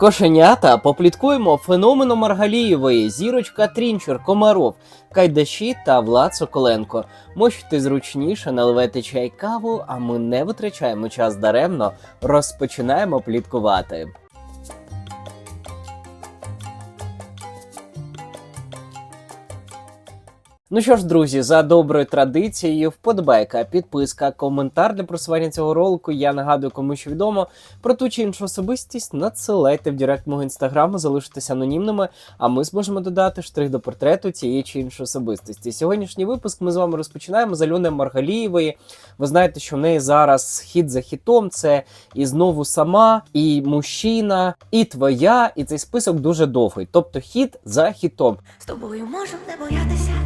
Кошенята попліткуємо феномену Маргалієвої, зірочка Трінчер, Комаров, Кайдаші та Влад Соколенко. Можете зручніше наливати чай каву, а ми не витрачаємо час даремно, розпочинаємо пліткувати. Ну що ж, друзі, за доброю традицією, вподобайка, підписка, коментар для просування цього ролику. Я нагадую, кому що відомо про ту чи іншу особистість. Надсилайте в директ мого інстаграму, залишитися анонімними, а ми зможемо додати штрих до портрету цієї чи іншої особистості. Сьогоднішній випуск ми з вами розпочинаємо з Альони Маргалієвої. Ви знаєте, що в неї зараз хід за хітом. Це і знову сама, і мужчина, і твоя, і цей список дуже довгий. Тобто хід за хітом. З тобою можу не боятися.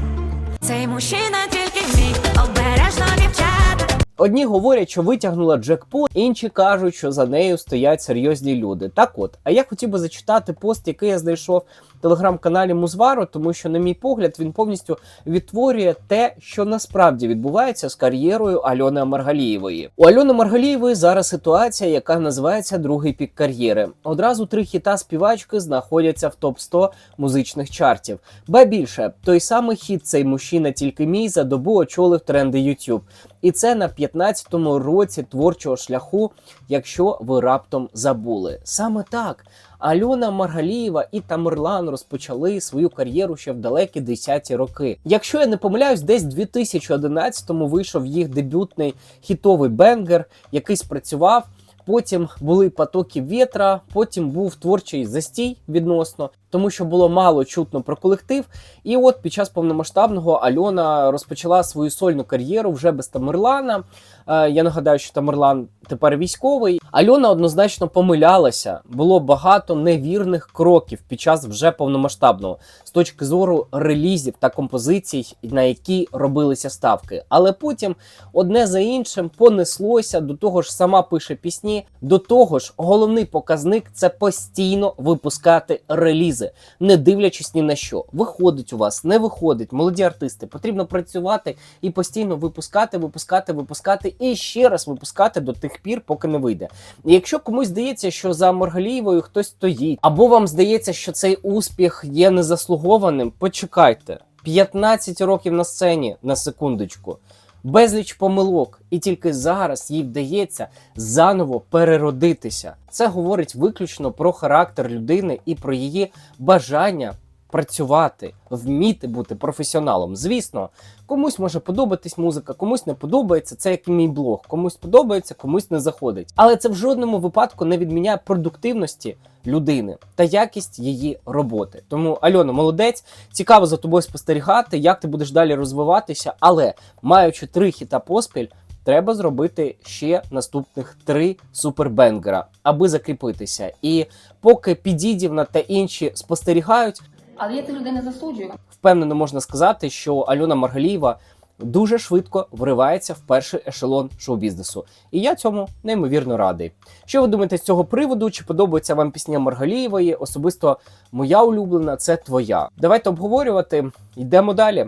Цей мужчина тільки мій, обережно дівчата. Одні говорять, що витягнула джекпот, інші кажуть, що за нею стоять серйозні люди. Так от, а я хотів би зачитати пост, який я знайшов телеграм-каналі Музвару, тому що, на мій погляд, він повністю відтворює те, що насправді відбувається з кар'єрою Альони Маргалієвої. У Альони Маргалієвої зараз ситуація, яка називається другий пік кар'єри. Одразу три хіта співачки знаходяться в топ 100 музичних чартів. Ба більше, той самий хіт цей мужчина тільки мій за добу очолив тренди YouTube. І це на 15-му році творчого шляху, якщо ви раптом забули. Саме так. Альона Маргалієва і Тамерлан розпочали свою кар'єру ще в далекі 10-ті роки. Якщо я не помиляюсь, десь в 2011-му вийшов їх дебютний хітовий бенгер, який спрацював. Потім були потоки вітра, потім був творчий застій відносно, тому що було мало чутно про колектив. І от під час повномасштабного Альона розпочала свою сольну кар'єру вже без Тамерлана. Е, я нагадаю, що Тамерлан тепер військовий. Альона однозначно помилялася. Було багато невірних кроків під час вже повномасштабного з точки зору релізів та композицій, на які робилися ставки. Але потім одне за іншим понеслося. До того ж, сама пише пісні. До того ж, головний показник це постійно випускати релізи, не дивлячись ні на що. Виходить у вас, не виходить. Молоді артисти, потрібно працювати і постійно випускати, випускати, випускати і ще раз випускати до тих пір, поки не вийде. І Якщо комусь здається, що за Маргалієвою хтось стоїть, або вам здається, що цей успіх є незаслугованим, почекайте. 15 років на сцені на секундочку. Безліч помилок, і тільки зараз їй вдається заново переродитися. Це говорить виключно про характер людини і про її бажання працювати, вміти бути професіоналом. Звісно, комусь може подобатись музика, комусь не подобається. Це як мій блог. Комусь подобається, комусь не заходить. Але це в жодному випадку не відміняє продуктивності людини та якість її роботи. Тому Альона, молодець, цікаво за тобою спостерігати, як ти будеш далі розвиватися. Але маючи три хіта поспіль. Треба зробити ще наступних три супербенгера, аби закріпитися. І поки Підідівна та інші спостерігають, Але я цих людей не засуджую. впевнено можна сказати, що Альона Маргалієва дуже швидко вривається в перший ешелон шоу-бізнесу. І я цьому неймовірно радий. Що ви думаєте з цього приводу? Чи подобається вам пісня Маргалієвої? Особисто моя улюблена це твоя. Давайте обговорювати. Йдемо далі.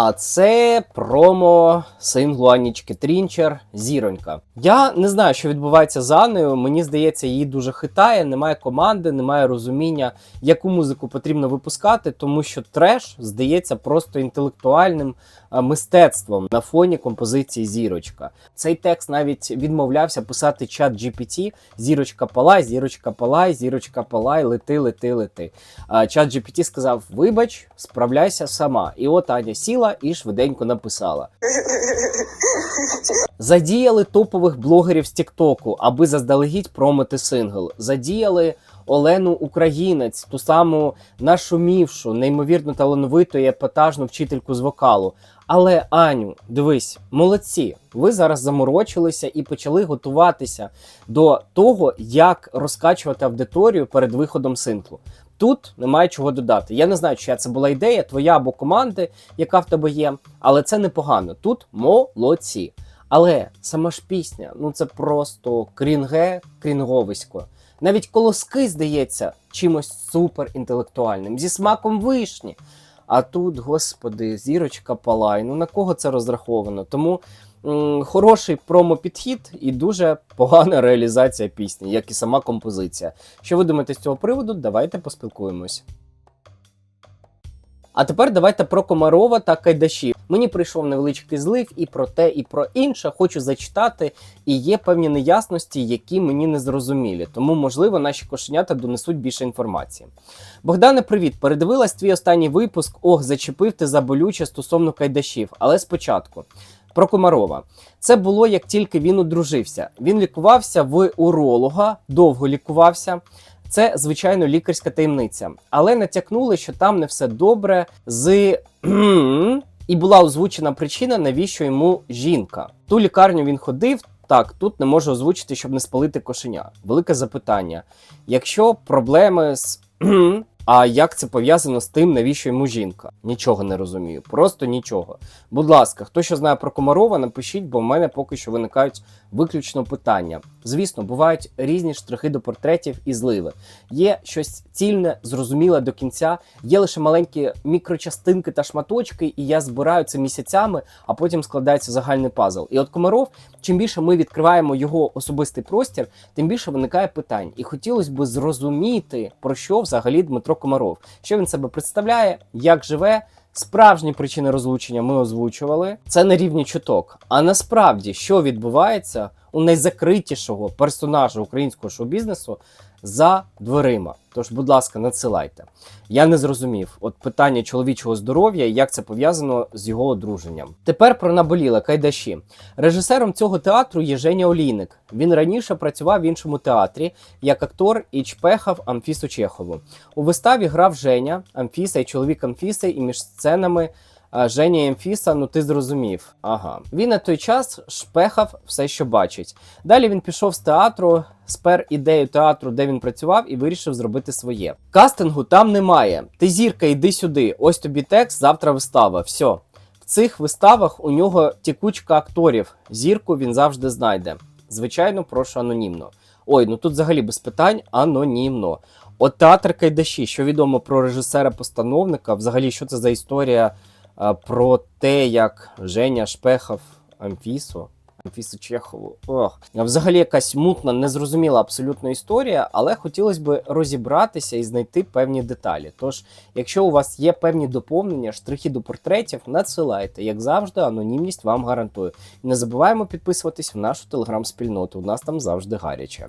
А це промо синглу Анічки Трінчер Зіронька. Я не знаю, що відбувається з Анною. Мені здається, її дуже хитає. Немає команди, немає розуміння, яку музику потрібно випускати, тому що треш здається просто інтелектуальним мистецтвом на фоні композиції Зірочка. Цей текст навіть відмовлявся писати чат GPT Зірочка палай, зірочка палай, зірочка палай, лети, лети, лети. Чат GPT сказав: Вибач, справляйся сама. І от Аня сіла і швиденько написала. Задіяли топових блогерів з Тіктоку, аби заздалегідь промити сингл. Задіяли Олену Українець, ту саму нашумівшу, неймовірно талановиту і епатажну вчительку з вокалу. Але Аню, дивись, молодці. Ви зараз заморочилися і почали готуватися до того, як розкачувати аудиторію перед виходом синглу. Тут немає чого додати. Я не знаю, чия це була ідея, твоя або команди, яка в тебе є, але це непогано. Тут молодці. Але сама ж пісня, ну це просто крінге, крінговисько. Навіть колоски, здається, чимось суперінтелектуальним, зі смаком вишні. А тут, господи, зірочка палай. Ну на кого це розраховано? Тому хороший промо-підхід і дуже погана реалізація пісні, як і сама композиція. Що ви думаєте з цього приводу? Давайте поспілкуємось. А тепер давайте про Комарова та Кайдаші. Мені прийшов невеличкий злив і про те, і про інше. Хочу зачитати, і є певні неясності, які мені не зрозумілі. Тому, можливо, наші кошенята донесуть більше інформації. Богдане, привіт! Передивилась твій останній випуск. Ох, зачепив ти за болюче стосовно Кайдашів. Але спочатку. Про Комарова. Це було як тільки він одружився. Він лікувався в уролога, довго лікувався. Це, звичайно, лікарська таємниця. Але натякнули, що там не все добре з. І була озвучена причина, навіщо йому жінка. Ту лікарню він ходив. Так, тут не можу озвучити, щоб не спалити кошеня. Велике запитання. Якщо проблеми з. А як це пов'язано з тим, навіщо йому жінка? Нічого не розумію. Просто нічого. Будь ласка, хто що знає про Комарова, напишіть, бо в мене поки що виникають виключно питання. Звісно, бувають різні штрихи до портретів і зливи. Є щось цільне, зрозуміле до кінця, є лише маленькі мікрочастинки та шматочки, і я збираю це місяцями, а потім складається загальний пазл. І от Комаров, чим більше ми відкриваємо його особистий простір, тим більше виникає питань. І хотілося б зрозуміти, про що взагалі Дмитро Комаров, що він себе представляє, як живе. Справжні причини розлучення ми озвучували. Це на рівні чуток. А насправді, що відбувається у найзакритішого персонажа українського шоу-бізнесу за дверима. Тож, будь ласка, надсилайте. Я не зрозумів от питання чоловічого здоров'я і як це пов'язано з його одруженням. Тепер про наболіле Кайдаші. Режисером цього театру є Женя Олійник. Він раніше працював в іншому театрі як актор і чпехав Амфісу Чехову. У виставі грав Женя, Амфіса і чоловік Амфіси, і між сценами. Женя і Амфіса, ну ти зрозумів. Ага. Він на той час шпехав все, що бачить. Далі він пішов з театру, спер ідею театру, де він працював, і вирішив зробити своє. Кастингу там немає. Ти зірка, йди сюди. Ось тобі текст, завтра вистава. Все. В цих виставах у нього тікучка акторів. Зірку він завжди знайде. Звичайно, прошу анонімно. Ой, ну тут взагалі без питань анонімно. От театр Кайдаші, що відомо про режисера-постановника, взагалі, що це за історія про те, як Женя шпехав Амфісу. Амфісу Чехову. Ох. Взагалі якась мутна, незрозуміла абсолютно історія, але хотілося б розібратися і знайти певні деталі. Тож, якщо у вас є певні доповнення, штрихи до портретів, надсилайте. Як завжди, анонімність вам гарантую. Не забуваємо підписуватись в нашу телеграм-спільноту. У нас там завжди гаряче.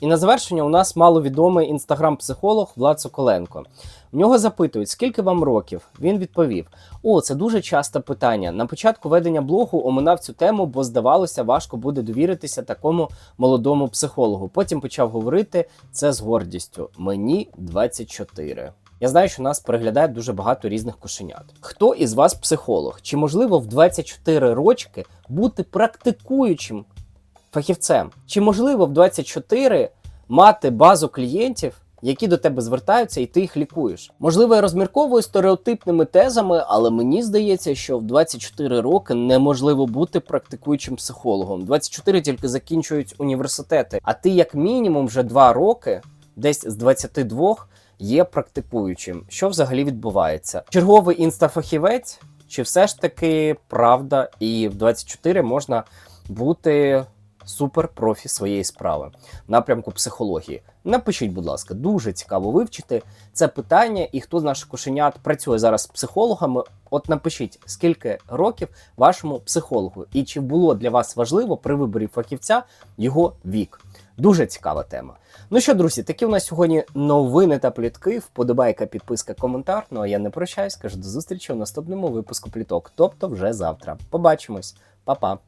І на завершення у нас маловідомий інстаграм-психолог Влад Соколенко. В нього запитують, скільки вам років. Він відповів: О, це дуже часте питання. На початку ведення блогу оминав цю тему, бо здавалося, важко буде довіритися такому молодому психологу. Потім почав говорити це з гордістю. Мені 24. Я знаю, що нас переглядає дуже багато різних кошенят. Хто із вас психолог? Чи можливо в 24 рочки бути практикуючим фахівцем? Чи можливо в 24 мати базу клієнтів, які до тебе звертаються, і ти їх лікуєш? Можливо, я розмірковую стереотипними тезами, але мені здається, що в 24 роки неможливо бути практикуючим психологом. 24 тільки закінчують університети, а ти, як мінімум, вже 2 роки, десь з 22 є практикуючим. Що взагалі відбувається? Черговий інстафахівець, чи все ж таки правда, і в 24 можна бути суперпрофі своєї справи напрямку психології. Напишіть, будь ласка, дуже цікаво вивчити це питання, і хто з наших кошенят працює зараз з психологами. От напишіть, скільки років вашому психологу, і чи було для вас важливо при виборі фахівця його вік. Дуже цікава тема. Ну що, друзі, такі у нас сьогодні новини та плітки. Вподобайка, підписка, коментар. Ну а я не прощаюсь, кажу до зустрічі у наступному випуску пліток, тобто вже завтра. Побачимось, Па-па!